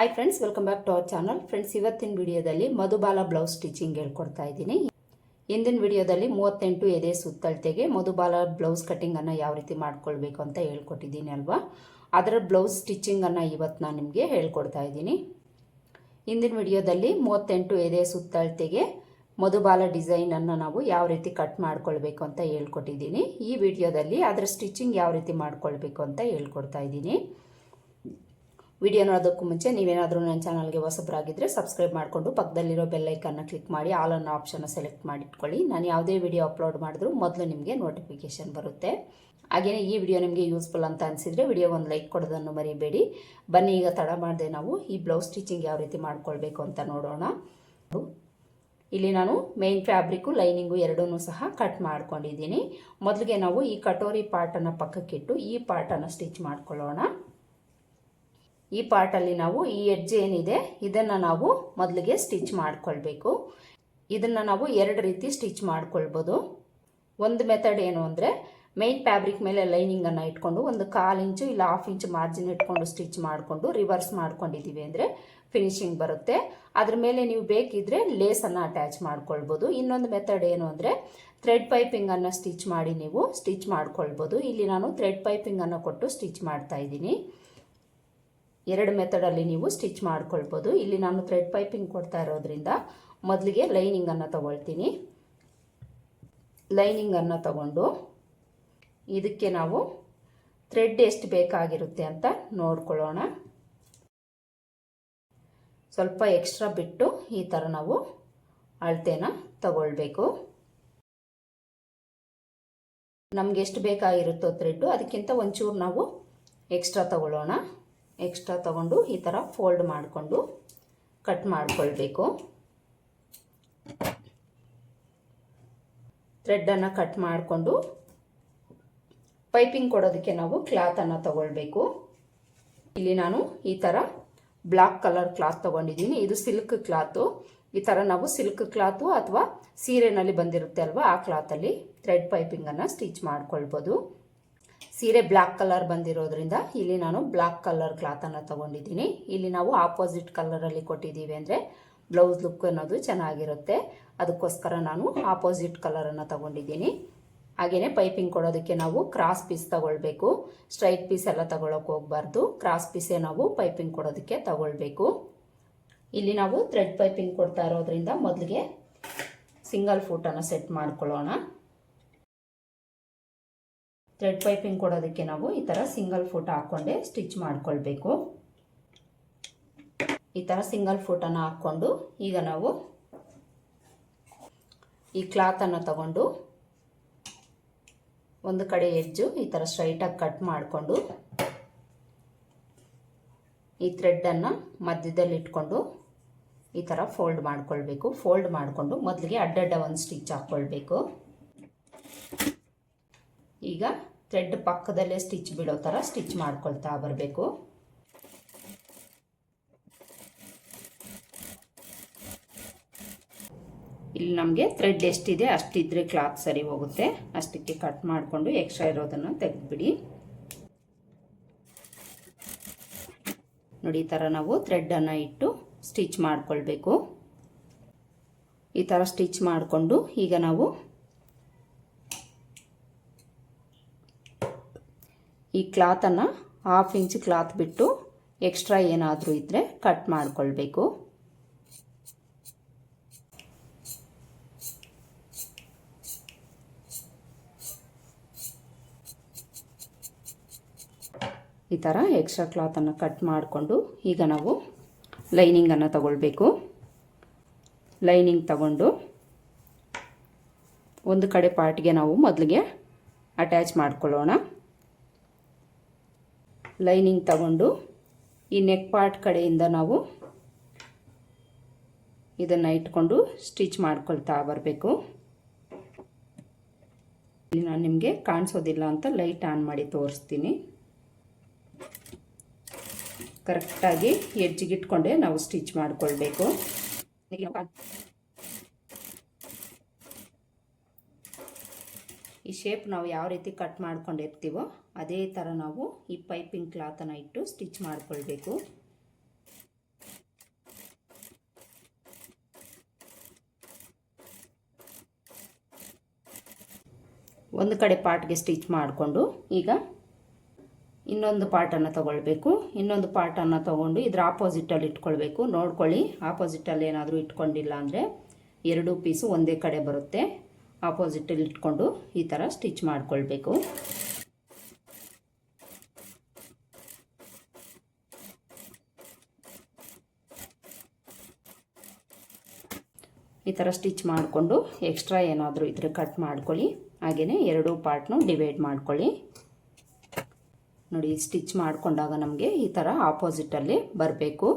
Hi friends welcome back to our channel friends ಇವತ್ತಿನ ವಿಡಿಯೋದಲ್ಲಿ Madhubala blouse stitching ಹೇಳ್ಕೊಡ್ತಾ ಇದ್ದೀನಿ. ಹಿಂದಿನ ವಿಡಿಯೋದಲ್ಲಿ ಮೂವತ್ತೆಂಟು ಎದೆ ಸುತ್ತಳತೆಗೆ ಮಧುಬಾಲ ಬ್ಲೌಸ್ ಕಟ್ಟಿಂಗನ್ನು ಯಾವ ರೀತಿ ಮಾಡ್ಕೊಳ್ಬೇಕು ಅಂತ ಹೇಳ್ಕೊಟ್ಟಿದ್ದೀನಿ ಅಲ್ವಾ? ಅದರ ಬ್ಲೌಸ್ ಸ್ಟಿಚಿಂಗನ್ನು ಇವತ್ತು ನಾನು ನಿಮಗೆ ಹೇಳ್ಕೊಡ್ತಾ ಇದ್ದೀನಿ. ಹಿಂದಿನ ವಿಡಿಯೋದಲ್ಲಿ ಮೂವತ್ತೆಂಟು ಎದೆ ಸುತ್ತಳತೆಗೆ ಮಧುಬಾಲ ಡಿಸೈನನ್ನು ನಾವು ಯಾವ ರೀತಿ ಕಟ್ ಮಾಡ್ಕೊಳ್ಬೇಕು ಅಂತ ಹೇಳ್ಕೊಟ್ಟಿದ್ದೀನಿ. ಈ ವಿಡಿಯೋದಲ್ಲಿ ಅದರ ಸ್ಟಿಚಿಂಗ್ ಯಾವ ರೀತಿ ಮಾಡ್ಕೊಳ್ಬೇಕು ಅಂತ ಹೇಳ್ಕೊಡ್ತಾ ಇದ್ದೀನಿ. ವಿಡಿಯೋ ನೋಡೋದಕ್ಕೂ ಮುಂಚೆ ನೀವೇನಾದರೂ ನನ್ನ ಚಾನಲ್ಗೆ ಹೊಸಬರಾಗಿದ್ದರೆ ಸಬ್ಸ್ಕ್ರೈಬ್ ಮಾಡಿಕೊಂಡು ಪಕ್ಕದಲ್ಲಿರೋ ಬೆಲ್ಲೈಕನ್ನ ಕ್ಲಿಕ್ ಮಾಡಿ ಆಲ್ ಅನ್ನೋ ಆಪ್ಷನ್ನ ಸೆಲೆಕ್ಟ್ ಮಾಡಿಟ್ಕೊಳ್ಳಿ. ನಾನು ಯಾವುದೇ ವಿಡಿಯೋ ಅಪ್ಲೋಡ್ ಮಾಡಿದ್ರೂ ಮೊದಲು ನಿಮಗೆ ನೋಟಿಫಿಕೇಷನ್ ಬರುತ್ತೆ. ಹಾಗೆಯೇ ಈ ವಿಡಿಯೋ ನಿಮಗೆ ಯೂಸ್ಫುಲ್ ಅಂತ ಅನಿಸಿದರೆ ವಿಡಿಯೋ ಒಂದು ಲೈಕ್ ಕೊಡೋದನ್ನು ಮರಿಬೇಡಿ. ಬನ್ನಿ, ಈಗ ತಡ ಮಾಡದೆ ನಾವು ಈ ಬ್ಲೌಸ್ ಸ್ಟಿಚಿಂಗ್ ಯಾವ ರೀತಿ ಮಾಡ್ಕೊಳ್ಬೇಕು ಅಂತ ನೋಡೋಣ. ಇಲ್ಲಿ ನಾನು ಮೇನ್ ಫ್ಯಾಬ್ರಿಕ್ಕು ಲೈನಿಂಗು ಎರಡೂ ಸಹ ಕಟ್ ಮಾಡ್ಕೊಂಡಿದ್ದೀನಿ. ಮೊದಲಿಗೆ ನಾವು ಈ ಕಟೋರಿ ಪಾರ್ಟನ್ನು ಪಕ್ಕಕ್ಕಿಟ್ಟು ಈ ಪಾರ್ಟನ್ನು ಸ್ಟಿಚ್ ಮಾಡ್ಕೊಳ್ಳೋಣ. ಈ ಪಾರ್ಟಲ್ಲಿ ನಾವು ಈ ಎಡ್ಜ್ ಏನಿದೆ, ಇದನ್ನು ನಾವು ಮೊದಲಿಗೆ ಸ್ಟಿಚ್ ಮಾಡಿಕೊಳ್ಬೇಕು. ಇದನ್ನು ನಾವು ಎರಡು ರೀತಿ ಸ್ಟಿಚ್ ಮಾಡ್ಕೊಳ್ಬೋದು. ಒಂದು ಮೆಥಡ್ ಏನು ಅಂದರೆ, ಮೈನ್ ಫ್ಯಾಬ್ರಿಕ್ ಮೇಲೆ ಲೈನಿಂಗನ್ನು ಇಟ್ಕೊಂಡು, ಒಂದು ಕಾಲು ಇಂಚು ಇಲ್ಲ ಹಾಫ್ ಇಂಚು ಮಾರ್ಜಿನ್ ಇಟ್ಕೊಂಡು ಸ್ಟಿಚ್ ಮಾಡಿಕೊಂಡು, ರಿವರ್ಸ್ ಮಾಡ್ಕೊಂಡಿದ್ದೀವಿ ಅಂದರೆ ಫಿನಿಶಿಂಗ್ ಬರುತ್ತೆ. ಅದ್ರ ಮೇಲೆ ನೀವು ಬೇಕಿದ್ರೆ ಲೇಸನ್ನು ಅಟ್ಯಾಚ್ ಮಾಡ್ಕೊಳ್ಬೋದು. ಇನ್ನೊಂದು ಮೆಥಡ್ ಏನು ಅಂದರೆ ಥ್ರೆಡ್ ಪೈಪಿಂಗನ್ನು ಸ್ಟಿಚ್ ಮಾಡಿ ನೀವು ಸ್ಟಿಚ್ ಮಾಡ್ಕೊಳ್ಬೋದು. ಇಲ್ಲಿ ನಾನು ಥ್ರೆಡ್ ಪೈಪಿಂಗನ್ನು ಕೊಟ್ಟು ಸ್ಟಿಚ್ ಮಾಡ್ತಾ ಇದ್ದೀನಿ. ಎರಡು ಮೆಥಡಲ್ಲಿ ನೀವು ಸ್ಟಿಚ್ ಮಾಡ್ಕೊಳ್ಬೋದು. ಇಲ್ಲಿ ನಾನು ಥ್ರೆಡ್ ಪೈಪಿಂಗ್ ಕೊಡ್ತಾ ಇರೋದ್ರಿಂದ ಮೊದಲಿಗೆ ಲೈನಿಂಗನ್ನು ತಗೊಳ್ತೀನಿ. ಲೈನಿಂಗನ್ನು ತಗೊಂಡು ಇದಕ್ಕೆ ನಾವು ಥ್ರೆಡ್ ಎಷ್ಟು ಬೇಕಾಗಿರುತ್ತೆ ಅಂತ ನೋಡ್ಕೊಳ್ಳೋಣ. ಸ್ವಲ್ಪ ಎಕ್ಸ್ಟ್ರಾ ಬಿಟ್ಟು ಈ ಥರ ನಾವು ಅಳತೆನ ತಗೊಳ್ಬೇಕು. ನಮಗೆ ಎಷ್ಟು ಬೇಕಾಗಿರುತ್ತೋ ಥ್ರೆಡ್ಡು ಅದಕ್ಕಿಂತ ಒಂಚೂರು ನಾವು ಎಕ್ಸ್ಟ್ರಾ ತಗೊಳ್ಳೋಣ. ಎಕ್ಸ್ಟ್ರಾ ತಗೊಂಡು ಈ ಥರ ಫೋಲ್ಡ್ ಮಾಡಿಕೊಂಡು ಕಟ್ ಮಾಡಿಕೊಳ್ಬೇಕು. ಥ್ರೆಡ್ಡನ್ನು ಕಟ್ ಮಾಡಿಕೊಂಡು ಪೈಪಿಂಗ್ ಕೊಡೋದಕ್ಕೆ ನಾವು ಕ್ಲಾತನ್ನು ತಗೊಳ್ಬೇಕು. ಇಲ್ಲಿ ನಾನು ಈ ಥರ ಬ್ಲಾಕ್ ಕಲರ್ ಕ್ಲಾತ್ ತೊಗೊಂಡಿದ್ದೀನಿ. ಇದು ಸಿಲ್ಕ್ ಕ್ಲಾತು ಈ ಥರ ನಾವು ಸಿಲ್ಕ್ ಕ್ಲಾತು ಅಥವಾ ಸೀರೆನಲ್ಲಿ ಬಂದಿರುತ್ತೆ ಅಲ್ವಾ ಆ ಕ್ಲಾತಲ್ಲಿ ಥ್ರೆಡ್ ಪೈಪಿಂಗನ್ನು ಸ್ಟಿಚ್ ಮಾಡ್ಕೊಳ್ಬೋದು. ಸೀರೆ ಬ್ಲ್ಯಾಕ್ ಕಲರ್ ಬಂದಿರೋದ್ರಿಂದ ಇಲ್ಲಿ ನಾನು ಬ್ಲ್ಯಾಕ್ ಕಲರ್ ಕ್ಲಾತನ್ನು ತಗೊಂಡಿದ್ದೀನಿ. ಇಲ್ಲಿ ನಾವು ಆಪೋಸಿಟ್ ಕಲರಲ್ಲಿ ಕೊಟ್ಟಿದ್ದೀವಿ ಅಂದರೆ ಬ್ಲೌಸ್ ಲುಕ್ ಅನ್ನೋದು ಚೆನ್ನಾಗಿರುತ್ತೆ. ಅದಕ್ಕೋಸ್ಕರ ನಾನು ಆಪೋಸಿಟ್ ಕಲರನ್ನು ತಗೊಂಡಿದ್ದೀನಿ. ಹಾಗೆಯೇ ಪೈಪಿಂಗ್ ಕೊಡೋದಕ್ಕೆ ನಾವು ಕ್ರಾಸ್ ಪೀಸ್ ತಗೊಳ್ಬೇಕು. ಸ್ಟ್ರೈಟ್ ಪೀಸ್ ಎಲ್ಲ ತಗೊಳಕ್ಕೆ ಹೋಗ್ಬಾರ್ದು. ಕ್ರಾಸ್ ಪೀಸೇ ನಾವು ಪೈಪಿಂಗ್ ಕೊಡೋದಕ್ಕೆ ತಗೊಳ್ಬೇಕು. ಇಲ್ಲಿ ನಾವು ಥ್ರೆಡ್ ಪೈಪಿಂಗ್ ಕೊಡ್ತಾ ಇರೋದ್ರಿಂದ ಮೊದಲಿಗೆ ಸಿಂಗಲ್ ಫೂಟನ್ನು ಸೆಟ್ ಮಾಡ್ಕೊಳ್ಳೋಣ. ಥ್ರೆಡ್ ಪೈಪಿಂಗ್ ಕೊಡೋದಕ್ಕೆ ನಾವು ಈ ಥರ ಸಿಂಗಲ್ ಫುಟ್ ಹಾಕ್ಕೊಂಡೆ ಸ್ಟಿಚ್ ಮಾಡ್ಕೊಳ್ಬೇಕು. ಈ ಥರ ಸಿಂಗಲ್ ಫುಟನ್ನು ಹಾಕ್ಕೊಂಡು ಈಗ ನಾವು ಈ ಕ್ಲಾತನ್ನು ತಗೊಂಡು ಒಂದು ಕಡೆ ಹೆಜ್ಜು ಈ ಥರ ಸ್ಟ್ರೈಟಾಗಿ ಕಟ್ ಮಾಡಿಕೊಂಡು ಈ ಥ್ರೆಡ್ಡನ್ನು ಮಧ್ಯದಲ್ಲಿ ಇಟ್ಕೊಂಡು ಈ ಥರ ಫೋಲ್ಡ್ ಮಾಡ್ಕೊಳ್ಬೇಕು. ಫೋಲ್ಡ್ ಮಾಡಿಕೊಂಡು ಮೊದಲಿಗೆ ಅಡ್ಡಡ್ಡ ಒಂದು ಸ್ಟಿಚ್ ಹಾಕ್ಕೊಳ್ಬೇಕು. ಈಗ ಥ್ರೆಡ್ ಪಕ್ಕದಲ್ಲೇ ಸ್ಟಿಚ್ ಬಿಡೋ ಥರ ಸ್ಟಿಚ್ ಮಾಡ್ಕೊಳ್ತಾ ಬರಬೇಕು. ಇಲ್ಲಿ ನಮಗೆ ಥ್ರೆಡ್ ಎಷ್ಟಿದೆ ಅಷ್ಟಿದ್ರೆ ಕ್ಲಾತ್ ಸರಿ ಹೋಗುತ್ತೆ. ಅಷ್ಟಕ್ಕೆ ಕಟ್ ಮಾಡಿಕೊಂಡು ಎಕ್ಸ್ಟ್ರಾ ಇರೋದನ್ನು ತೆಗೆದುಬಿಡಿ. ನೋಡಿ, ಈ ಥರ ನಾವು ಥ್ರೆಡ್ಡನ್ನು ಇಟ್ಟು ಸ್ಟಿಚ್ ಮಾಡಿಕೊಳ್ಬೇಕು. ಈ ಥರ ಸ್ಟಿಚ್ ಮಾಡಿಕೊಂಡು ಈಗ ನಾವು ಈ ಕ್ಲಾತನ್ನು ಹಾಫ್ ಇಂಚ್ ಕ್ಲಾತ್ ಬಿಟ್ಟು ಎಕ್ಸ್ಟ್ರಾ ಏನಾದರೂ ಇದ್ದರೆ ಕಟ್ ಮಾಡಿಕೊಳ್ಬೇಕು. ಈ ಥರ ಎಕ್ಸ್ಟ್ರಾ ಕ್ಲಾತನ್ನು ಕಟ್ ಮಾಡಿಕೊಂಡು ಈಗ ನಾವು ಲೈನಿಂಗನ್ನು ತಗೊಳ್ಬೇಕು. ಲೈನಿಂಗ್ ತಗೊಂಡು ಒಂದು ಕಡೆ ಪಾರ್ಟ್ಗೆ ನಾವು ಮೊದಲಿಗೆ ಅಟ್ಯಾಚ್ ಮಾಡ್ಕೊಳ್ಳೋಣ. ಲೈನಿಂಗ್ ತಗೊಂಡು ಈ ನೆಕ್ ಪಾರ್ಟ್ ಕಡೆಯಿಂದ ನಾವು ಇದನ್ನು ಇಟ್ಕೊಂಡು ಸ್ಟಿಚ್ ಮಾಡ್ಕೊಳ್ತಾ ಬರಬೇಕು. ಇಲ್ಲಿ ನಾನು ನಿಮಗೆ ಕಾಣಿಸೋದಿಲ್ಲ ಅಂತ ಲೈಟ್ ಆನ್ ಮಾಡಿ ತೋರಿಸ್ತೀನಿ. ಕರೆಕ್ಟಾಗಿ ಎಡ್ಜಿಗಿಟ್ಕೊಂಡೆ ನಾವು ಸ್ಟಿಚ್ ಮಾಡಿಕೊಳ್ಬೇಕು. ಈ ಶೇಪ್ ನಾವು ಯಾವ ರೀತಿ ಕಟ್ ಮಾಡ್ಕೊಂಡು ಇರ್ತೀವೋ ಅದೇ ಥರ ನಾವು ಈ ಪೈಪಿಂಗ್ ಕ್ಲಾತನ್ನು ಇಟ್ಟು ಸ್ಟಿಚ್ ಮಾಡಿಕೊಳ್ಬೇಕು. ಒಂದು ಕಡೆ ಪಾರ್ಟ್ಗೆ ಸ್ಟಿಚ್ ಮಾಡಿಕೊಂಡು ಈಗ ಇನ್ನೊಂದು ಪಾರ್ಟನ್ನು ತಗೊಳ್ಬೇಕು. ಇನ್ನೊಂದು ಪಾರ್ಟನ್ನು ತಗೊಂಡು ಇದರ ಆಪೋಸಿಟಲ್ಲಿ ಇಟ್ಕೊಳ್ಬೇಕು. ನೋಡ್ಕೊಳ್ಳಿ ಆಪೋಸಿಟಲ್ಲಿ ಏನಾದರೂ ಇಟ್ಕೊಂಡಿಲ್ಲ ಅಂದರೆ ಎರಡು ಪೀಸು ಒಂದೇ ಕಡೆ ಬರುತ್ತೆ. ಆಪೋಸಿಟಲ್ಲಿ ಇಟ್ಕೊಂಡು ಈ ಥರ ಸ್ಟಿಚ್ ಮಾಡಿಕೊಳ್ಬೇಕು. ಈ ಥರ ಸ್ಟಿಚ್ ಮಾಡಿಕೊಂಡು ಎಕ್ಸ್ಟ್ರಾ ಏನಾದರೂ ಇದ್ರೆ ಕಟ್ ಮಾಡ್ಕೊಳ್ಳಿ. ಹಾಗೆಯೇ ಎರಡೂ ಪಾರ್ಟ್ನು ಡಿವೈಡ್ ಮಾಡ್ಕೊಳ್ಳಿ. ನೋಡಿ ಸ್ಟಿಚ್ ಮಾಡಿಕೊಂಡಾಗ ನಮಗೆ ಈ ಥರ ಆಪೋಸಿಟಲ್ಲಿ ಬರಬೇಕು.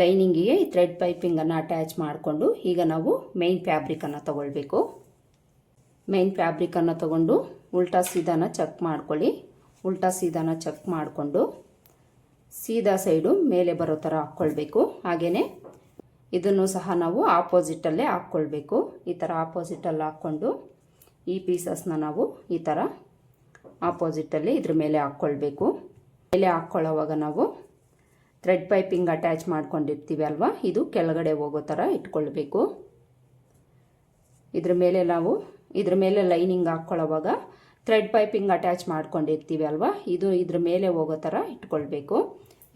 ಲೈನಿಂಗಿಗೆ ಈ ಥ್ರೆಡ್ ಪೈಪಿಂಗನ್ನು ಅಟ್ಯಾಚ್ ಮಾಡಿಕೊಂಡು ಈಗ ನಾವು ಮೇನ್ ಫ್ಯಾಬ್ರಿಕನ್ನು ತಗೊಳ್ಬೇಕು. ಮೇನ್ ಫ್ಯಾಬ್ರಿಕನ್ನು ತಗೊಂಡು ಉಲ್ಟಾ ಸೀದಾನ ಚೆಕ್ ಮಾಡ್ಕೊಳ್ಳಿ. ಉಲ್ಟಾ ಸೀದಾನ ಚೆಕ್ ಮಾಡಿಕೊಂಡು ಸೀದಾ ಸೈಡು ಮೇಲೆ ಬರೋ ಥರ ಹಾಕ್ಕೊಳ್ಬೇಕು. ಹಾಗೆಯೇ ಇದನ್ನು ಸಹ ನಾವು ಆಪೋಸಿಟಲ್ಲೇ ಹಾಕ್ಕೊಳ್ಬೇಕು. ಈ ಥರ ಆಪೋಸಿಟಲ್ಲಿ ಹಾಕ್ಕೊಂಡು ಈ ಪೀಸಸ್ನ ನಾವು ಈ ಥರ ಆಪೋಸಿಟಲ್ಲಿ ಇದ್ರ ಮೇಲೆ ಹಾಕ್ಕೊಳ್ಬೇಕು. ಮೇಲೆ ಹಾಕ್ಕೊಳ್ಳೋವಾಗ ನಾವು ಥ್ರೆಡ್ ಪೈಪಿಂಗ್ ಅಟ್ಯಾಚ್ ಮಾಡ್ಕೊಂಡಿರ್ತೀವಿ ಅಲ್ವಾ? ಇದು ಕೆಳಗಡೆ ಹೋಗೋ ಥರ ಇಟ್ಕೊಳ್ಬೇಕು. ಇದ್ರ ಮೇಲೆ ನಾವು, ಇದ್ರ ಮೇಲೆ ಲೈನಿಂಗ್ ಹಾಕ್ಕೊಳ್ಳೋವಾಗ ಥ್ರೆಡ್ ಪೈಪಿಂಗ್ ಅಟ್ಯಾಚ್ ಮಾಡ್ಕೊಂಡಿರ್ತೀವಿ ಅಲ್ವಾ? ಇದು ಇದ್ರ ಮೇಲೆ ಹೋಗೋ ಥರ ಇಟ್ಕೊಳ್ಬೇಕು.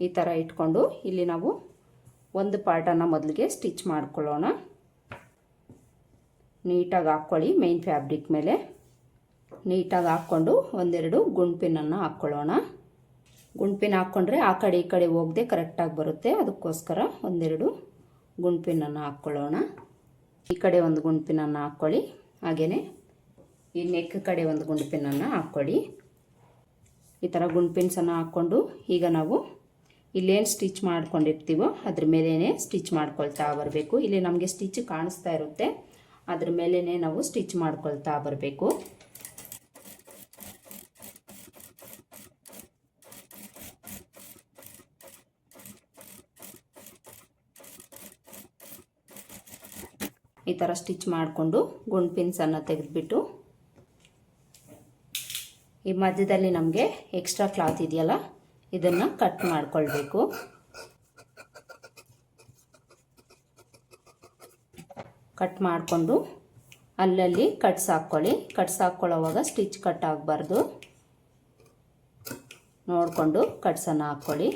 ಈ ಥರ ಇಟ್ಕೊಂಡು ಇಲ್ಲಿ ನಾವು ಒಂದು ಪಾರ್ಟನ್ನು ಮೊದಲಿಗೆ ಸ್ಟಿಚ್ ಮಾಡ್ಕೊಳ್ಳೋಣ. ನೀಟಾಗಿ ಹಾಕ್ಕೊಳ್ಳಿ ಮೇನ್ ಫ್ಯಾಬ್ರಿಕ್ ಮೇಲೆ. ನೀಟಾಗಿ ಹಾಕ್ಕೊಂಡು ಒಂದೆರಡು ಗುಂಡ್ಪಿನನ್ನು ಹಾಕ್ಕೊಳ್ಳೋಣ. ಗುಂಡ್ಪಿನ ಹಾಕ್ಕೊಂಡ್ರೆ ಆ ಕಡೆ ಈ ಕಡೆ ಹೋಗದೆ ಕರೆಕ್ಟಾಗಿ ಬರುತ್ತೆ. ಅದಕ್ಕೋಸ್ಕರ ಒಂದೆರಡು ಗುಂಡ್ಪಿನನ್ನು ಹಾಕ್ಕೊಳ್ಳೋಣ. ಈ ಕಡೆ ಒಂದು ಗುಂಡ್ಪಿನನ್ನು ಹಾಕ್ಕೊಳ್ಳಿ. ಹಾಗೆಯೇ ಈ ನೆಕ್ ಕಡೆ ಒಂದು ಗುಂಡ್ಪಿನನ್ನು ಹಾಕ್ಕೊಳ್ಳಿ. ಈ ಥರ ಗುಂಡ್ಪಿನ್ಸನ್ನು ಹಾಕ್ಕೊಂಡು ಈಗ ನಾವು ಇಲ್ಲೇನು ಸ್ಟಿಚ್ ಮಾಡ್ಕೊಂಡಿರ್ತೀವೋ ಅದ್ರ ಮೇಲೇ ಸ್ಟಿಚ್ ಮಾಡ್ಕೊಳ್ತಾ ಬರಬೇಕು. ಇಲ್ಲಿ ನಮಗೆ ಸ್ಟಿಚ್ ಕಾಣಿಸ್ತಾ ಇರುತ್ತೆ. ಅದ್ರ ಮೇಲೇ ನಾವು ಸ್ಟಿಚ್ ಮಾಡ್ಕೊಳ್ತಾ ಬರಬೇಕು. ಥರ ಸ್ಟಿಚ್ ಮಾಡಿಕೊಂಡು ಗುಂಡು ಪಿನ್ಸನ್ನು ತೆಗೆದುಬಿಟ್ಟು, ಈ ಮಧ್ಯದಲ್ಲಿ ನಮಗೆ ಎಕ್ಸ್ಟ್ರಾ ಕ್ಲಾತ್ ಇದೆಯಲ್ಲ, ಇದನ್ನು ಕಟ್ ಮಾಡಿಕೊಳ್ಬೇಕು. ಕಟ್ ಮಾಡಿಕೊಂಡು ಅಲ್ಲಲ್ಲಿ ಕಟ್ಸ್ ಹಾಕ್ಕೊಳ್ಳಿ. ಕಟ್ಸ್ ಹಾಕ್ಕೊಳ್ಳೋವಾಗ ಸ್ಟಿಚ್ ಕಟ್ ಆಗಬಾರ್ದು. ನೋಡಿಕೊಂಡು ಕಟ್ಸನ್ನು ಹಾಕ್ಕೊಳ್ಳಿ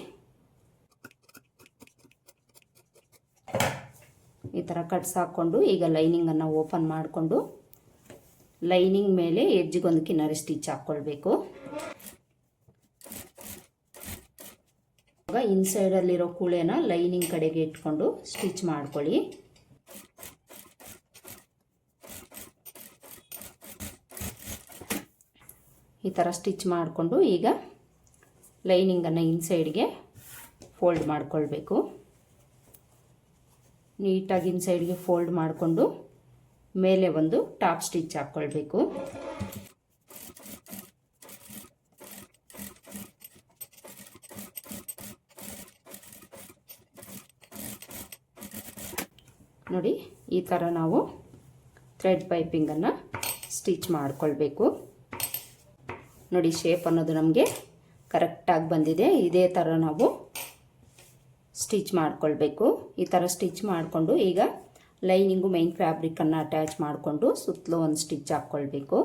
ಈ ಥರ ಕಟ್ಸ್ ಹಾಕ್ಕೊಂಡು ಈಗ ಲೈನಿಂಗನ್ನು ಓಪನ್ ಮಾಡಿಕೊಂಡು ಲೈನಿಂಗ್ ಮೇಲೆ ಎಜ್ಜಿಗೊಂದು ಕಿನ್ನರಿ ಸ್ಟಿಚ್ ಹಾಕ್ಕೊಳ್ಬೇಕು. ಇವಾಗ ಇನ್ಸೈಡಲ್ಲಿರೋ ಕೂಳೆನ ಲೈನಿಂಗ್ ಕಡೆಗೆ ಇಟ್ಕೊಂಡು ಸ್ಟಿಚ್ ಮಾಡ್ಕೊಳ್ಳಿ. ಈ ಥರ ಸ್ಟಿಚ್ ಮಾಡಿಕೊಂಡು ಈಗ ಲೈನಿಂಗನ್ನು ಇನ್ಸೈಡ್ಗೆ ಫೋಲ್ಡ್ ಮಾಡ್ಕೊಳ್ಬೇಕು. ನೀಟಾಗಿ ಇನ್ಸೈಡ್ಗೆ ಫೋಲ್ಡ್ ಮಾಡಿಕೊಂಡು ಮೇಲೆ ಒಂದು ಟಾಪ್ ಸ್ಟಿಚ್ ಹಾಕ್ಕೊಳ್ಬೇಕು ನೋಡಿ, ಈ ಥರ ನಾವು ಥ್ರೆಡ್ ಪೈಪಿಂಗನ್ನು ಸ್ಟಿಚ್ ಮಾಡಿಕೊಳ್ಬೇಕು. ನೋಡಿ ಶೇಪ್ ಅನ್ನೋದು ನಮಗೆ ಕರೆಕ್ಟಾಗಿ ಬಂದಿದೆ. ಇದೇ ಥರ ನಾವು ಸ್ಟಿಚ್ ಮಾಡ್ಕೊಳ್ಬೇಕು. ಈ ಥರ ಸ್ಟಿಚ್ ಮಾಡಿಕೊಂಡು ಈಗ ಲೈನಿಂಗು ಮೈನ್ ಫ್ಯಾಬ್ರಿಕನ್ನು ಅಟ್ಯಾಚ್ ಮಾಡಿಕೊಂಡು ಸುತ್ತಲೂ ಒಂದು ಸ್ಟಿಚ್ ಹಾಕ್ಕೊಳ್ಬೇಕು.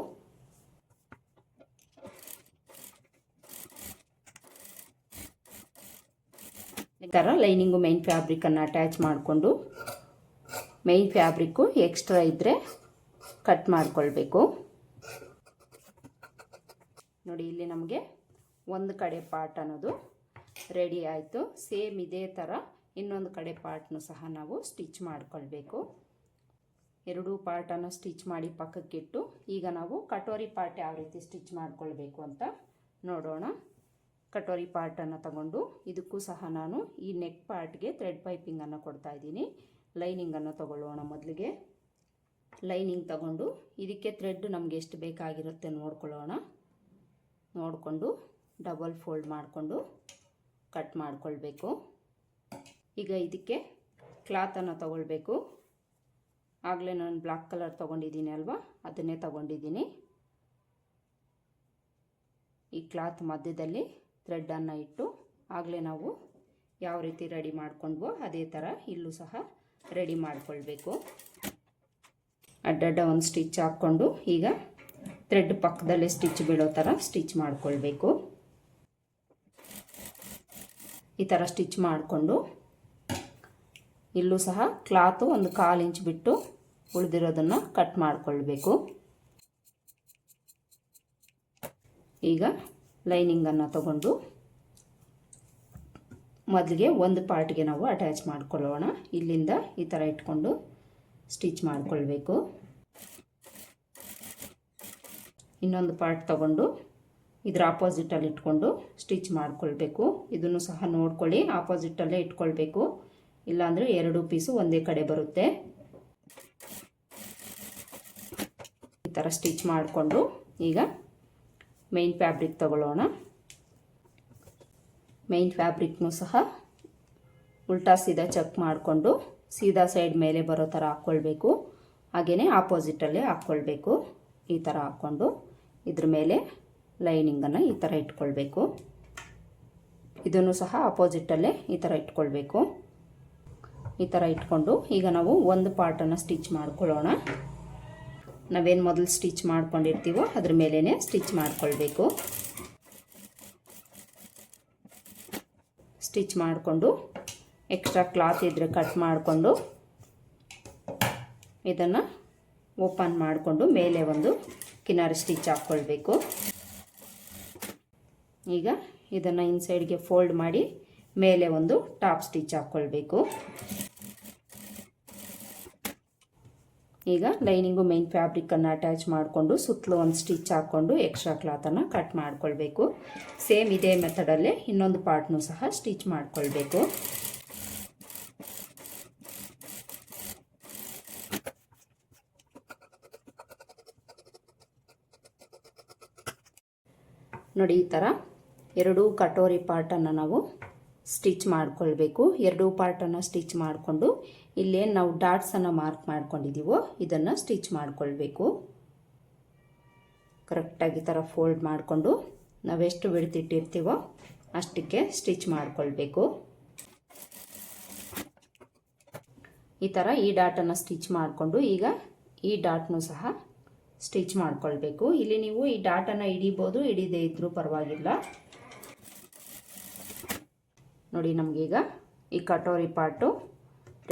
ಈ ಥರ ಲೈನಿಂಗು ಮೈನ್ ಫ್ಯಾಬ್ರಿಕನ್ನು ಅಟ್ಯಾಚ್ ಮಾಡಿಕೊಂಡು ಮೈನ್ ಫ್ಯಾಬ್ರಿಕ್ಕು ಎಕ್ಸ್ಟ್ರಾ ಇದ್ದರೆ ಕಟ್ ಮಾಡಿಕೊಳ್ಬೇಕು. ನೋಡಿ, ಇಲ್ಲಿ ನಮಗೆ ಒಂದು ಕಡೆ ಪಾರ್ಟ್ ಅನ್ನೋದು ರೆಡಿ ಆಯಿತು. ಸೇಮ್ ಇದೇ ಥರ ಇನ್ನೊಂದು ಕಡೆ ಪಾರ್ಟ್ನು ಸಹ ನಾವು ಸ್ಟಿಚ್ ಮಾಡಿಕೊಳ್ಬೇಕು. ಎರಡೂ ಪಾರ್ಟನ್ನು ಸ್ಟಿಚ್ ಮಾಡಿ ಪಕ್ಕಕ್ಕಿಟ್ಟು ಈಗ ನಾವು ಕಟೋರಿ ಪಾರ್ಟ್ ಯಾವ ರೀತಿ ಸ್ಟಿಚ್ ಮಾಡಿಕೊಳ್ಬೇಕು ಅಂತ ನೋಡೋಣ. ಕಟೋರಿ ಪಾರ್ಟನ್ನು ತಗೊಂಡು ಇದಕ್ಕೂ ಸಹ ನಾನು ಈ ನೆಕ್ ಪಾರ್ಟ್ಗೆ ಥ್ರೆಡ್ ಪೈಪಿಂಗನ್ನು ಕೊಡ್ತಾ ಇದ್ದೀನಿ. ಲೈನಿಂಗನ್ನು ತಗೊಳ್ಳೋಣ ಮೊದಲಿಗೆ. ಲೈನಿಂಗ್ ತಗೊಂಡು ಇದಕ್ಕೆ ಥ್ರೆಡ್ ನಮಗೆ ಎಷ್ಟು ಬೇಕಾಗಿರುತ್ತೆ ನೋಡ್ಕೊಳ್ಳೋಣ. ನೋಡಿಕೊಂಡು ಡಬಲ್ ಫೋಲ್ಡ್ ಮಾಡಿಕೊಂಡು ಕಟ್ ಮಾಡಿಕೊಳ್ಬೇಕು. ಈಗ ಇದಕ್ಕೆ ಕ್ಲಾತನ್ನು ತಗೊಳ್ಬೇಕು. ಆಗಲೇ ನಾನು ಬ್ಲ್ಯಾಕ್ ಕಲರ್ ತೊಗೊಂಡಿದ್ದೀನಿ ಅಲ್ವಾ? ಅದನ್ನೇ ತಗೊಂಡಿದ್ದೀನಿ. ಈ ಕ್ಲಾತ್ ಮಧ್ಯದಲ್ಲಿ ಥ್ರೆಡ್ಡನ್ನು ಇಟ್ಟು ಆಗಲೇ ನಾವು ಯಾವ ರೀತಿ ರೆಡಿ ಮಾಡ್ಕೊಂಡ್ವೋ ಅದೇ ಥರ ಇಲ್ಲೂ ಸಹ ರೆಡಿ ಮಾಡಿಕೊಳ್ಬೇಕು. ಅಡ್ಡಡ್ಡ ಒಂದು ಸ್ಟಿಚ್ ಹಾಕ್ಕೊಂಡು ಈಗ ಥ್ರೆಡ್ ಪಕ್ಕದಲ್ಲೇ ಸ್ಟಿಚ್ ಬೀಳೋ ಥರ ಸ್ಟಿಚ್ ಮಾಡ್ಕೊಳ್ಬೇಕು ಈ ಥರ ಸ್ಟಿಚ್ ಮಾಡಿಕೊಂಡು ಇಲ್ಲೂ ಸಹ ಕ್ಲಾತು ಒಂದು ಕಾಲು ಇಂಚ್ ಬಿಟ್ಟು ಉಳಿದಿರೋದನ್ನು ಕಟ್ ಮಾಡಿಕೊಳ್ಬೇಕು. ಈಗ ಲೈನಿಂಗನ್ನು ತಗೊಂಡು ಮೊದಲಿಗೆ ಒಂದು ಪಾರ್ಟ್ಗೆ ನಾವು ಅಟ್ಯಾಚ್ ಮಾಡ್ಕೊಳ್ಳೋಣ. ಇಲ್ಲಿಂದ ಈ ಥರ ಇಟ್ಕೊಂಡು ಸ್ಟಿಚ್ ಮಾಡಿಕೊಳ್ಬೇಕು. ಇನ್ನೊಂದು ಪಾರ್ಟ್ ತಗೊಂಡು ಇದ್ರ ಆಪೋಸಿಟಲ್ಲಿ ಇಟ್ಕೊಂಡು ಸ್ಟಿಚ್ ಮಾಡಿಕೊಳ್ಬೇಕು. ಇದನ್ನು ಸಹ ನೋಡ್ಕೊಳ್ಳಿ ಆಪೋಸಿಟಲ್ಲೇ ಇಟ್ಕೊಳ್ಬೇಕು. ಇಲ್ಲಾಂದರೆ ಎರಡು ಪೀಸು ಒಂದೇ ಕಡೆ ಬರುತ್ತೆ. ಈ ಥರ ಸ್ಟಿಚ್ ಮಾಡಿಕೊಂಡು ಈಗ ಮೈನ್ ಫ್ಯಾಬ್ರಿಕ್ ತಗೊಳ್ಳೋಣ. ಮೈನ್ ಫ್ಯಾಬ್ರಿಕ್ನೂ ಸಹ ಉಲ್ಟಾ ಸೀದಾ ಚೆಕ್ ಮಾಡಿಕೊಂಡು ಸೀದಾ ಸೈಡ್ ಮೇಲೆ ಬರೋ ಥರ ಹಾಕ್ಕೊಳ್ಬೇಕು. ಹಾಗೆಯೇ ಆಪೋಸಿಟಲ್ಲೇ ಹಾಕ್ಕೊಳ್ಬೇಕು. ಈ ಥರ ಹಾಕ್ಕೊಂಡು ಇದ್ರ ಮೇಲೆ ಲೈನಿಂಗನ್ನು ಈ ಥರ ಇಟ್ಕೊಳ್ಬೇಕು. ಇದನ್ನು ಸಹ ಅಪೋಸಿಟಲ್ಲೇ ಈ ಥರ ಇಟ್ಕೊಳ್ಬೇಕು. ಈ ಥರ ಇಟ್ಕೊಂಡು ಈಗ ನಾವು ಒಂದು ಪಾರ್ಟನ್ನು ಸ್ಟಿಚ್ ಮಾಡ್ಕೊಳ್ಳೋಣ. ನಾವೇನು ಮೊದಲು ಸ್ಟಿಚ್ ಮಾಡ್ಕೊಂಡಿರ್ತೀವೋ ಅದ್ರ ಮೇಲೇ ಸ್ಟಿಚ್ ಮಾಡ್ಕೊಳ್ಬೇಕು. ಸ್ಟಿಚ್ ಮಾಡಿಕೊಂಡು ಎಕ್ಸ್ಟ್ರಾ ಕ್ಲಾತ್ ಇದ್ದರೆ ಕಟ್ ಮಾಡಿಕೊಂಡು ಇದನ್ನು ಓಪನ್ ಮಾಡಿಕೊಂಡು ಮೇಲೆ ಒಂದು ಕಿನಾರಿ ಸ್ಟಿಚ್ ಹಾಕ್ಕೊಳ್ಬೇಕು. ಈಗ ಇದನ್ನು ಇನ್ಸೈಡ್ಗೆ ಫೋಲ್ಡ್ ಮಾಡಿ ಮೇಲೆ ಒಂದು ಟಾಪ್ ಸ್ಟಿಚ್ ಹಾಕ್ಕೊಳ್ಬೇಕು ಈಗ ಲೈನಿಂಗು ಮೈನ್ ಫ್ಯಾಬ್ರಿಕ್ಕನ್ನು ಅಟ್ಯಾಚ್ ಮಾಡಿಕೊಂಡು ಸುತ್ತಲೂ ಒಂದು ಸ್ಟಿಚ್ ಹಾಕ್ಕೊಂಡು ಎಕ್ಸ್ಟ್ರಾ ಕ್ಲಾತನ್ನು ಕಟ್ ಮಾಡಿಕೊಳ್ಬೇಕು. ಸೇಮ್ ಇದೇ ಮೆಥಡಲ್ಲೇ ಇನ್ನೊಂದು ಪಾರ್ಟ್ನೂ ಸಹ ಸ್ಟಿಚ್ ಮಾಡಿಕೊಳ್ಬೇಕು. ನೋಡಿ ಈ ಥರ ಎರಡೂ ಕಟೋರಿ ಪಾರ್ಟನ್ನು ನಾವು ಸ್ಟಿಚ್ ಮಾಡ್ಕೊಳ್ಬೇಕು. ಎರಡೂ ಪಾರ್ಟನ್ನು ಸ್ಟಿಚ್ ಮಾಡಿಕೊಂಡು ಇಲ್ಲೇನು ನಾವು ಡಾಟ್ಸನ್ನು ಮಾರ್ಕ್ ಮಾಡ್ಕೊಂಡಿದ್ದೀವೋ ಇದನ್ನು ಸ್ಟಿಚ್ ಮಾಡ್ಕೊಳ್ಬೇಕು. ಕರೆಕ್ಟಾಗಿ ಥರ ಫೋಲ್ಡ್ ಮಾಡಿಕೊಂಡು ನಾವೆಷ್ಟು ಬಿಡ್ತಿಟ್ಟಿರ್ತೀವೋ ಅಷ್ಟಕ್ಕೆ ಸ್ಟಿಚ್ ಮಾಡಿಕೊಳ್ಬೇಕು. ಈ ಥರ ಈ ಡಾಟನ್ನು ಸ್ಟಿಚ್ ಮಾಡಿಕೊಂಡು ಈಗ ಈ ಡಾಟ್ನು ಸಹ ಸ್ಟಿಚ್ ಮಾಡಿಕೊಳ್ಬೇಕು. ಇಲ್ಲಿ ನೀವು ಈ ಡಾಟನ್ನು ಹಿಡಿಬೋದು, ಹಿಡಿದೇ ಇದ್ದರೂ ಪರವಾಗಿಲ್ಲ. ನೋಡಿ ನಮಗೀಗ ಈ ಕಟೋರಿ ಪಾಟು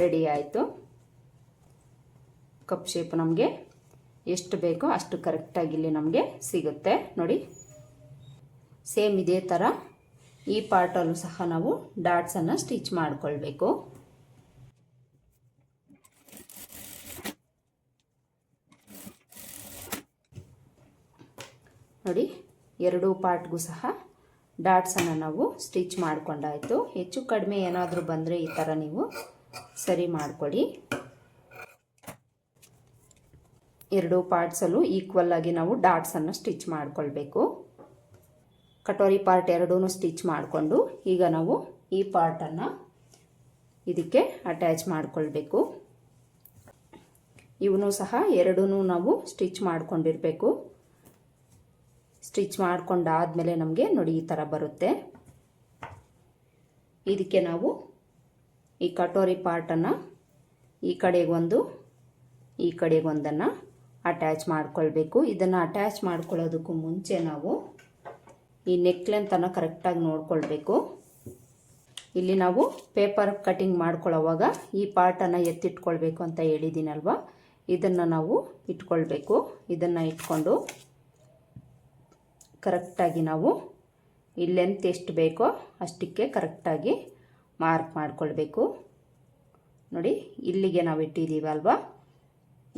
ರೆಡಿ ಆಯಿತು. ಕಪ್ ಶೇಪ್ ನಮಗೆ ಎಷ್ಟು ಬೇಕೋ ಅಷ್ಟು ಕರೆಕ್ಟಾಗಿ ಇಲ್ಲಿ ನಮಗೆ ಸಿಗುತ್ತೆ. ನೋಡಿ ಸೇಮ್ ಇದೇ ಥರ ಈ ಪಾರ್ಟಲ್ಲೂ ಸಹ ನಾವು ಡಾಟ್ಸನ್ನು ಸ್ಟಿಚ್ ಮಾಡಿಕೊಳ್ಬೇಕು. ನೋಡಿ, ಎರಡೂ ಪಾರ್ಟ್ಗೂ ಸಹ ಡಾಟ್ಸನ್ನು ನಾವು ಸ್ಟಿಚ್ ಮಾಡಿಕೊಂಡಾಯಿತು. ಹೆಚ್ಚು ಕಡಿಮೆ ಏನಾದರೂ ಬಂದರೆ ಈ ಥರ ನೀವು ಸರಿ ಮಾಡಿಕೊಡಿ. ಎರಡು ಪಾರ್ಟ್ಸಲ್ಲೂ ಈಕ್ವಲ್ ಆಗಿ ನಾವು ಡಾಟ್ಸನ್ನು ಸ್ಟಿಚ್ ಮಾಡಿಕೊಳ್ಬೇಕು. ಕಟೋರಿ ಪಾರ್ಟ್ ಎರಡೂ ಸ್ಟಿಚ್ ಮಾಡಿಕೊಂಡು ಈಗ ನಾವು ಈ ಪಾರ್ಟನ್ನು ಇದಕ್ಕೆ ಅಟ್ಯಾಚ್ ಮಾಡಿಕೊಳ್ಬೇಕು. ಇವನು ಸಹ ಎರಡೂ ನಾವು ಸ್ಟಿಚ್ ಮಾಡ್ಕೊಂಡಿರಬೇಕು. ಸ್ಟಿಚ್ ಮಾಡಿಕೊಂಡಾದಮೇಲೆ ನಮಗೆ ನೋಡಿ ಈ ಥರ ಬರುತ್ತೆ. ಇದಕ್ಕೆ ನಾವು ಈ ಕಟೋರಿ ಪಾರ್ಟನ್ನು ಈ ಕಡೆಗೊಂದು ಈ ಕಡೆಗೊಂದನ್ನು ಅಟ್ಯಾಚ್ ಮಾಡ್ಕೊಳ್ಬೇಕು. ಇದನ್ನು ಅಟ್ಯಾಚ್ ಮಾಡ್ಕೊಳ್ಳೋದಕ್ಕೂ ಮುಂಚೆ ನಾವು ಈ ನೆಕ್ ಲೆಂತನ್ನು ಕರೆಕ್ಟಾಗಿ ನೋಡ್ಕೊಳ್ಬೇಕು. ಇಲ್ಲಿ ನಾವು ಪೇಪರ್ ಕಟಿಂಗ್ ಮಾಡ್ಕೊಳ್ಳೋವಾಗ ಈ ಪಾರ್ಟನ್ನು ಎತ್ತಿಟ್ಕೊಳ್ಬೇಕು ಅಂತ ಹೇಳಿದ್ದೀನಲ್ವ? ಇದನ್ನು ನಾವು ಇಟ್ಕೊಳ್ಬೇಕು. ಇದನ್ನು ಇಟ್ಕೊಂಡು ಕರೆಕ್ಟಾಗಿ ನಾವು ಈ ಎಷ್ಟು ಬೇಕೋ ಅಷ್ಟಕ್ಕೆ ಕರೆಕ್ಟಾಗಿ ಮಾರ್ಕ್ ಮಾಡಿಕೊಳ್ಬೇಕು. ನೋಡಿ, ಇಲ್ಲಿಗೆ ನಾವು ಇಟ್ಟಿದ್ದೀವಲ್ವ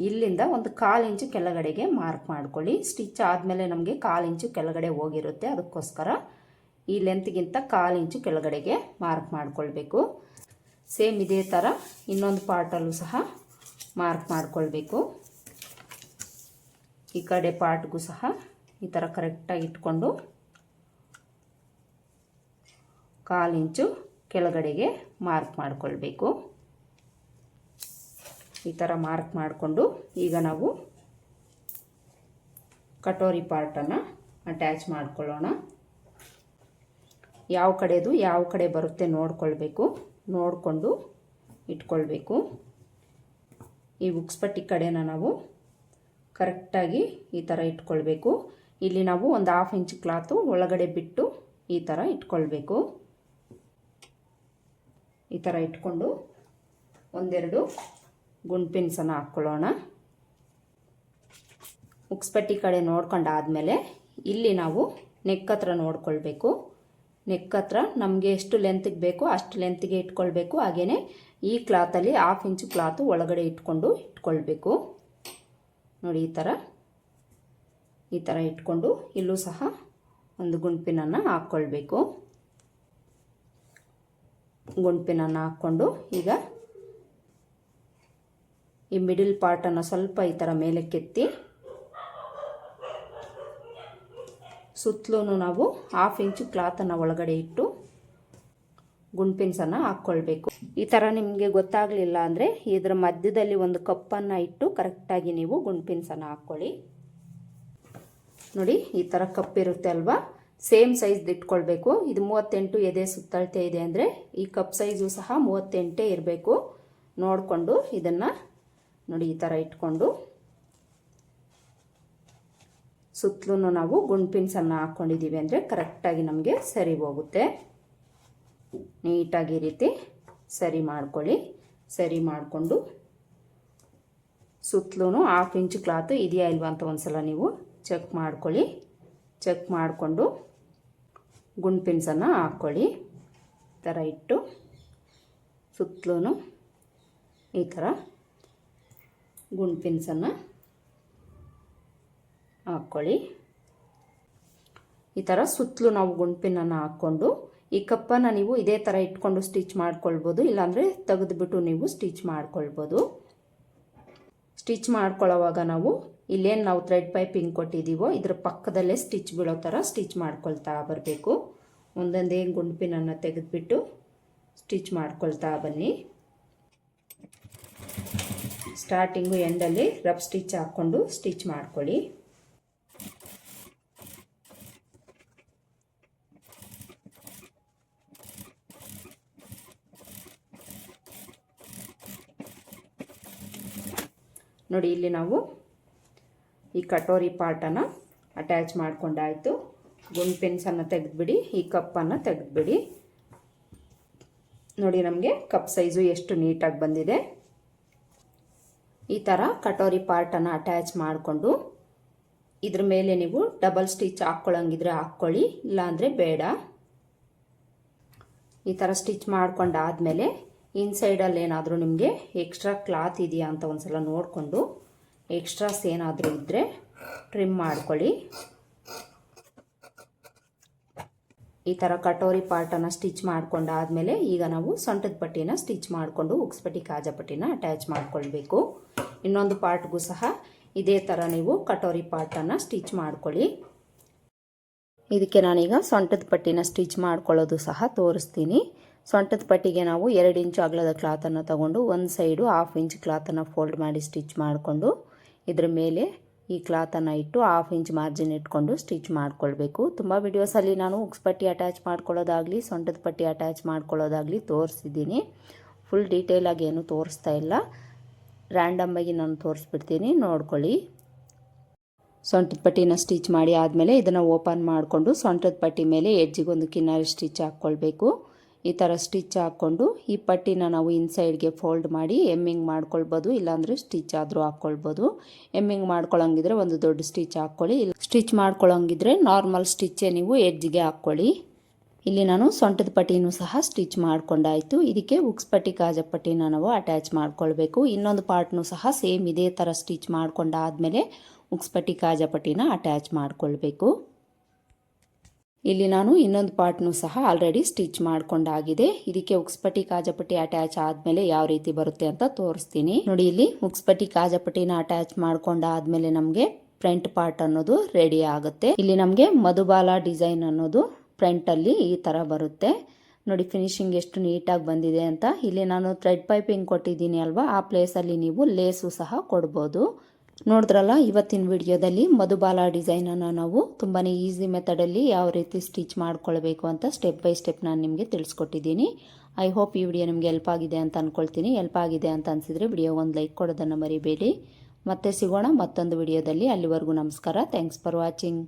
ಇಲ್ಲಿಂದ ಒಂದು ಕಾಲು ಇಂಚು ಕೆಳಗಡೆಗೆ ಮಾರ್ಕ್ ಮಾಡ್ಕೊಳ್ಳಿ. ಸ್ಟಿಚ್ ಆದಮೇಲೆ ನಮಗೆ ಕಾಲು ಇಂಚು ಕೆಳಗಡೆ ಹೋಗಿರುತ್ತೆ, ಅದಕ್ಕೋಸ್ಕರ ಈ ಲೆಂತ್ಗಿಂತ ಕಾಲು ಇಂಚು ಕೆಳಗಡೆಗೆ ಮಾರ್ಕ್ ಮಾಡಿಕೊಳ್ಬೇಕು. ಸೇಮ್ ಇದೇ ಥರ ಇನ್ನೊಂದು ಪಾರ್ಟಲ್ಲೂ ಸಹ ಮಾರ್ಕ್ ಮಾಡಿಕೊಳ್ಬೇಕು. ಈ ಕಡೆ ಪಾರ್ಟ್ಗೂ ಸಹ ಈ ಥರ ಕರೆಕ್ಟಾಗಿ ಇಟ್ಕೊಂಡು ಕಾಲು ಇಂಚು ಕೆಳಗಡೆಗೆ ಮಾರ್ಕ್ ಮಾಡಿಕೊಳ್ಬೇಕು. ಈ ಥರ ಮಾರ್ಕ್ ಮಾಡಿಕೊಂಡು ಈಗ ನಾವು ಕಟೋರಿ ಪಾರ್ಟನ್ನು ಅಟ್ಯಾಚ್ ಮಾಡ್ಕೊಳ್ಳೋಣ. ಯಾವ ಕಡೆದು ಯಾವ ಕಡೆ ಬರುತ್ತೆ ನೋಡ್ಕೊಳ್ಬೇಕು. ನೋಡಿಕೊಂಡು ಇಟ್ಕೊಳ್ಬೇಕು. ಈ ಉಕ್ಸ್ಪಟ್ಟಿ ಕಡೆನ ನಾವು ಕರೆಕ್ಟಾಗಿ ಈ ಥರ ಇಟ್ಕೊಳ್ಬೇಕು. ಇಲ್ಲಿ ನಾವು ಒಂದು ಹಾಫ್ ಇಂಚ್ ಕ್ಲಾತು ಒಳಗಡೆ ಬಿಟ್ಟು ಈ ಥರ ಇಟ್ಕೊಳ್ಬೇಕು. ಈ ಥರ ಇಟ್ಕೊಂಡು ಒಂದೆರಡು ಗುಂಡ್ಪಿನ್ಸನ್ನು ಹಾಕ್ಕೊಳ್ಳೋಣ. ಉಕ್ಸ್ಪಟ್ಟಿ ಕಡೆ ನೋಡ್ಕೊಂಡಾದಮೇಲೆ ಇಲ್ಲಿ ನಾವು ನೆಕ್ ಹತ್ರ ನೋಡ್ಕೊಳ್ಬೇಕು. ನೆಕ್ ಹತ್ರ ನಮಗೆ ಎಷ್ಟು ಲೆಂತ್ಗೆ ಬೇಕೋ ಅಷ್ಟು ಲೆಂತ್ಗೆ ಇಟ್ಕೊಳ್ಬೇಕು. ಹಾಗೆಯೇ ಈ ಕ್ಲಾತಲ್ಲಿ ಹಾಫ್ ಇಂಚು ಕ್ಲಾತು ಒಳಗಡೆ ಇಟ್ಕೊಂಡು ಇಟ್ಕೊಳ್ಬೇಕು. ನೋಡಿ ಈ ಥರ ಈ ಥರ ಇಟ್ಕೊಂಡು ಇಲ್ಲೂ ಸಹ ಒಂದು ಗುಂಡ್ಪಿನನ್ನು ಹಾಕ್ಕೊಳ್ಬೇಕು ಗುಂಡ್ಪಿನನ್ನು ಹಾಕ್ಕೊಂಡು ಈಗ ಈ ಮಿಡಿಲ್ ಪಾರ್ಟನ್ನು ಸ್ವಲ್ಪ ಈ ಥರ ಮೇಲೆ ಕೆತ್ತಿ ಸುತ್ತಲೂ ನಾವು ಹಾಫ್ ಇಂಚು ಕ್ಲಾತನ್ನು ಒಳಗಡೆ ಇಟ್ಟು ಗುಂಡ್ಪಿನ್ಸನ್ನು ಹಾಕ್ಕೊಳ್ಬೇಕು ಈ ಥರ ನಿಮಗೆ ಗೊತ್ತಾಗಲಿಲ್ಲ ಅಂದರೆ ಇದರ ಮಧ್ಯದಲ್ಲಿ ಒಂದು ಕಪ್ಪನ್ನು ಇಟ್ಟು ಕರೆಕ್ಟಾಗಿ ನೀವು ಗುಂಡ್ಪಿನ್ಸನ್ನು ಹಾಕ್ಕೊಳ್ಳಿ. ನೋಡಿ, ಈ ಥರ ಕಪ್ಪಿರುತ್ತೆ ಅಲ್ವಾ? ಸೇಮ್ ಸೈಜ್ದು ಇಟ್ಕೊಳ್ಬೇಕು. ಇದು ಮೂವತ್ತೆಂಟು ಎದೆ ಸುತ್ತಳತೆ ಇದೆ ಅಂದರೆ ಈ ಕಪ್ ಸೈಜು ಸಹ ಮೂವತ್ತೆಂಟೇ ಇರಬೇಕು. ನೋಡಿಕೊಂಡು ಇದನ್ನು ನೋಡಿ, ಈ ಥರ ಇಟ್ಕೊಂಡು. ಸುತ್ತಲೂ ನಾವು ಗುಂಡ್ಪಿನ್ಸನ್ನು ಹಾಕ್ಕೊಂಡಿದ್ದೀವಿ ಅಂದರೆ ಕರೆಕ್ಟಾಗಿ ನಮಗೆ ಸರಿ ಹೋಗುತ್ತೆ. ನೀಟಾಗಿ ರೀತಿ ಸರಿ ಮಾಡ್ಕೊಳ್ಳಿ. ಸರಿ ಮಾಡಿಕೊಂಡು ಸುತ್ತಲೂ ಹಾಫ್ ಇಂಚ್ ಕ್ಲಾತು ಇದೆಯಾ ಇಲ್ವಾ ಅಂತ ಒಂದು ಸಲ ನೀವು ಚೆಕ್ ಮಾಡ್ಕೊಳ್ಳಿ. ಚೆಕ್ ಮಾಡಿಕೊಂಡು ಗುಂಡು ಪಿನ್ಸನ್ನು ಹಾಕ್ಕೊಳ್ಳಿ. ಈ ಥರ ಇಟ್ಟು ಸುತ್ತಲೂ ಈ ಥರ ಗುಂಡು ಪಿನ್ಸನ್ನು ಹಾಕ್ಕೊಳ್ಳಿ. ಈ ಥರ ಸುತ್ತಲೂ ನಾವು ಗುಂಡ್ಪಿನನ್ನು ಹಾಕ್ಕೊಂಡು ಈ ಕಪ್ಪನ್ನು ನೀವು ಇದೇ ಥರ ಇಟ್ಕೊಂಡು ಸ್ಟಿಚ್ ಮಾಡ್ಕೊಳ್ಬೋದು. ಇಲ್ಲಾಂದರೆ ತೆಗೆದುಬಿಟ್ಟು ನೀವು ಸ್ಟಿಚ್ ಮಾಡ್ಕೊಳ್ಬೋದು. ಸ್ಟಿಚ್ ಮಾಡ್ಕೊಳ್ಳೋವಾಗ ನಾವು ಇಲ್ಲೇನು ನಾವು ಥ್ರೆಡ್ ಪೈಪಿಂಗ್ ಕೊಟ್ಟಿದ್ದೀವೋ ಇದ್ರ ಪಕ್ಕದಲ್ಲೇ ಸ್ಟಿಚ್ ಬೀಳೋ ಥರ ಸ್ಟಿಚ್ ಮಾಡ್ಕೊಳ್ತಾ ಬರಬೇಕು. ಒಂದೊಂದೇ ಗುಂಡ್ಪಿನನ್ನು ತೆಗೆದುಬಿಟ್ಟು ಸ್ಟಿಚ್ ಮಾಡ್ಕೊಳ್ತಾ ಬನ್ನಿ. ಸ್ಟಾರ್ಟಿಂಗು ಎಂಡಲ್ಲಿ ರಬ್ ಸ್ಟಿಚ್ ಹಾಕ್ಕೊಂಡು ಸ್ಟಿಚ್ ಮಾಡ್ಕೊಳ್ಳಿ. ನೋಡಿ, ಇಲ್ಲಿ ನಾವು ಈ ಕಟೋರಿ ಪಾರ್ಟನ್ನು ಅಟ್ಯಾಚ್ ಮಾಡಿಕೊಂಡಾಯಿತು. ಗುಂಡ್ ಪೆನ್ಸನ್ನು ತೆಗೆದುಬಿಡಿ, ಈ ಕಪ್ಪನ್ನು ತೆಗೆದುಬಿಡಿ. ನೋಡಿ ನಮಗೆ ಕಪ್ ಸೈಜು ಎಷ್ಟು ನೀಟಾಗಿ ಬಂದಿದೆ. ಈ ಥರ ಕಟೋರಿ ಪಾರ್ಟನ್ನು ಅಟ್ಯಾಚ್ ಮಾಡಿಕೊಂಡು, ಇದ್ರ ಮೇಲೆ ನೀವು ಡಬಲ್ ಸ್ಟಿಚ್ ಹಾಕ್ಕೊಳ್ಳಂಗಿದ್ರೆ ಹಾಕ್ಕೊಳ್ಳಿ, ಇಲ್ಲಾಂದರೆ ಬೇಡ. ಈ ಥರ ಸ್ಟಿಚ್ ಮಾಡ್ಕೊಂಡಾದಮೇಲೆ ಇನ್ಸೈಡಲ್ಲಿ ಏನಾದರೂ ನಿಮಗೆ ಎಕ್ಸ್ಟ್ರಾ ಕ್ಲಾತ್ ಇದೆಯಾ ಅಂತ ಒಂದು ಸಲ ನೋಡಿಕೊಂಡು ಎಕ್ಸ್ಟ್ರಾಸ್ ಏನಾದರೂ ಇದ್ದರೆ ಟ್ರಿಮ್ ಮಾಡ್ಕೊಳ್ಳಿ. ಈ ಥರ ಕಟೋರಿ ಪಾರ್ಟನ್ನು ಸ್ಟಿಚ್ ಮಾಡ್ಕೊಂಡಾದಮೇಲೆ ಈಗ ನಾವು ಸೊಂಟದ ಪಟ್ಟಿನ ಸ್ಟಿಚ್ ಮಾಡಿಕೊಂಡು ಉಕ್ಸ್ಪಟ್ಟಿ ಕಾಜ ಪಟ್ಟಿನ ಅಟ್ಯಾಚ್ ಮಾಡ್ಕೊಳ್ಬೇಕು. ಇನ್ನೊಂದು ಪಾರ್ಟ್ಗೂ ಸಹ ಇದೇ ಥರ ನೀವು ಕಟೋರಿ ಪಾರ್ಟನ್ನು ಸ್ಟಿಚ್ ಮಾಡ್ಕೊಳ್ಳಿ. ಇದಕ್ಕೆ ನಾನೀಗ ಸೊಂಟದ ಪಟ್ಟಿನ ಸ್ಟಿಚ್ ಮಾಡ್ಕೊಳ್ಳೋದು ಸಹ ತೋರಿಸ್ತೀನಿ. ಸೊಂಟದ ಪಟ್ಟಿಗೆ ನಾವು ಎರಡು ಇಂಚು ಅಗಲದ ಕ್ಲಾತನ್ನು ತಗೊಂಡು ಒಂದು ಸೈಡು ಹಾಫ್ ಇಂಚ್ ಕ್ಲಾತನ್ನು ಫೋಲ್ಡ್ ಮಾಡಿ ಸ್ಟಿಚ್ ಮಾಡಿಕೊಂಡು ಇದ್ರ ಮೇಲೆ ಈ ಕ್ಲಾತನ್ನು ಇಟ್ಟು ಹಾಫ್ ಇಂಚ್ ಮಾರ್ಜಿನ್ ಇಟ್ಕೊಂಡು ಸ್ಟಿಚ್ ಮಾಡ್ಕೊಳ್ಬೇಕು. ತುಂಬ ವಿಡಿಯೋಸಲ್ಲಿ ನಾನು ಉಕ್ಸ್ ಪಟ್ಟಿ ಅಟ್ಯಾಚ್ ಮಾಡ್ಕೊಳ್ಳೋದಾಗಲಿ, ಸೊಂಟದ ಪಟ್ಟಿ ಅಟ್ಯಾಚ್ ಮಾಡ್ಕೊಳ್ಳೋದಾಗಲಿ ತೋರಿಸಿದ್ದೀನಿ. ಫುಲ್ ಡೀಟೇಲಾಗಿ ಏನು ತೋರಿಸ್ತಾ ಇಲ್ಲ. ರ್ಯಾಂಡಮ್ಮಾಗಿ ನಾನು ತೋರಿಸ್ಬಿಡ್ತೀನಿ. ನೋಡ್ಕೊಳ್ಳಿ. ಸೊಂಟದ ಪಟ್ಟಿನ ಸ್ಟಿಚ್ ಮಾಡಿ ಆದಮೇಲೆ ಇದನ್ನು ಓಪನ್ ಮಾಡಿಕೊಂಡು ಸೊಂಟದ ಪಟ್ಟಿ ಮೇಲೆ ಎಡ್ಜಿಗೊಂದು ಕಿನ್ನಾರಿ ಸ್ಟಿಚ್ ಹಾಕ್ಕೊಳ್ಬೇಕು. ಈ ಥರ ಸ್ಟಿಚ್ ಹಾಕ್ಕೊಂಡು ಈ ಪಟ್ಟಿನ ನಾವು ಇನ್ಸೈಡ್ಗೆ ಫೋಲ್ಡ್ ಮಾಡಿ ಎಮ್ಮಿಂಗ್ ಮಾಡ್ಕೊಳ್ಬೋದು, ಇಲ್ಲಾಂದರೆ ಸ್ಟಿಚ್ ಆದರೂ ಹಾಕ್ಕೊಳ್ಬೋದು. ಎಮ್ಮಿಂಗ್ ಮಾಡ್ಕೊಳ್ಳೋಂಗಿದ್ರೆ ಒಂದು ದೊಡ್ಡ ಸ್ಟಿಚ್ ಹಾಕ್ಕೊಳ್ಳಿ. ಇಲ್ಲಿ, ಸ್ಟಿಚ್ ಮಾಡ್ಕೊಳ್ಳೋಂಗಿದ್ರೆ ನಾರ್ಮಲ್ ಸ್ಟಿಚ್ಚೇ ನೀವು ಎಡ್ಜ್ಗೆ ಹಾಕ್ಕೊಳ್ಳಿ. ಇಲ್ಲಿ ನಾನು ಸೊಂಟದ ಪಟ್ಟಿನೂ ಸಹ ಸ್ಟಿಚ್ ಮಾಡ್ಕೊಂಡಾಯಿತು. ಇದಕ್ಕೆ ಉಕ್ಸ್ ಪಟ್ಟಿ, ಕಾಜ ಪಟ್ಟಿನ ನಾವು ಅಟ್ಯಾಚ್ ಮಾಡ್ಕೊಳ್ಬೇಕು. ಇನ್ನೊಂದು ಪಾರ್ಟ್ನು ಸಹ ಸೇಮ್ ಇದೇ ಥರ ಸ್ಟಿಚ್ ಮಾಡ್ಕೊಂಡಾದಮೇಲೆ ಉಕ್ಸ್ ಪಟ್ಟಿ, ಕಾಜ ಪಟ್ಟಿನ ಅಟ್ಯಾಚ್ ಮಾಡ್ಕೊಳ್ಬೇಕು. ಇಲ್ಲಿ ನಾನು ಇನ್ನೊಂದು ಪಾರ್ಟ್ನು ಸಹ ಆಲ್ರೆಡಿ ಸ್ಟಿಚ್ ಮಾಡ್ಕೊಂಡಾಗಿದೆ. ಇದಕ್ಕೆ ಉಕ್ಸ್ಪಟ್ಟಿ ಕಾಜಪಟ್ಟಿ ಅಟ್ಯಾಚ್ ಆದಮೇಲೆ ಯಾವ ರೀತಿ ಬರುತ್ತೆ ಅಂತ ತೋರಿಸ್ತೀನಿ. ನೋಡಿ, ಇಲ್ಲಿ ಉಕ್ಸ್ಪಟ್ಟಿ ಕಾಜಪಟ್ಟಿನ ಅಟ್ಯಾಚ್ ಮಾಡ್ಕೊಂಡಾದ್ಮೇಲೆ ನಮಗೆ ಫ್ರಂಟ್ ಪಾರ್ಟ್ ಅನ್ನೋದು ರೆಡಿ ಆಗುತ್ತೆ. ಇಲ್ಲಿ ನಮಗೆ ಮಧುಬಾಲ ಡಿಸೈನ್ ಅನ್ನೋದು ಫ್ರಂಟಲ್ಲಿ ಈ ತರ ಬರುತ್ತೆ. ನೋಡಿ ಫಿನಿಶಿಂಗ್ ಎಷ್ಟು ನೀಟಾಗಿ ಬಂದಿದೆ ಅಂತ. ಇಲ್ಲಿ ನಾನು ಥ್ರೆಡ್ ಪೈಪಿಂಗ್ ಕೊಟ್ಟಿದ್ದೀನಿ ಅಲ್ವಾ? ಆ ಪ್ಲೇಸಲ್ಲಿ ನೀವು ಲೇಸು ಸಹ ಕೊಡ್ಬೋದು. ನೋಡಿದ್ರಲ್ಲ, ಇವತ್ತಿನ ವಿಡಿಯೋದಲ್ಲಿ ಮಧುಬಾಲ ಡಿಸೈನನ್ನು ನಾವು ತುಂಬಾ ಈಸಿ ಮೆಥಡಲ್ಲಿ ಯಾವ ರೀತಿ ಸ್ಟಿಚ್ ಮಾಡ್ಕೊಳ್ಬೇಕು ಅಂತ ಸ್ಟೆಪ್ ಬೈ ಸ್ಟೆಪ್ ನಾನು ನಿಮಗೆ ತಿಳಿಸ್ಕೊಟ್ಟಿದ್ದೀನಿ. ಐ ಹೋಪ್ ಈ ವಿಡಿಯೋ ನಿಮಗೆ ಹೆಲ್ಪ್ ಆಗಿದೆ ಅಂತ ಅಂದ್ಕೊಳ್ತೀನಿ ಹೆಲ್ಪ್ ಆಗಿದೆ ಅಂತ ಅನಿಸಿದರೆ ವಿಡಿಯೋ ಒಂದು ಲೈಕ್ ಕೊಡೋದನ್ನು ಮರಿಬೇಡಿ. ಮತ್ತೆ ಸಿಗೋಣ ಮತ್ತೊಂದು ವಿಡಿಯೋದಲ್ಲಿ. ಅಲ್ಲಿವರೆಗೂ ನಮಸ್ಕಾರ. Thanks for watching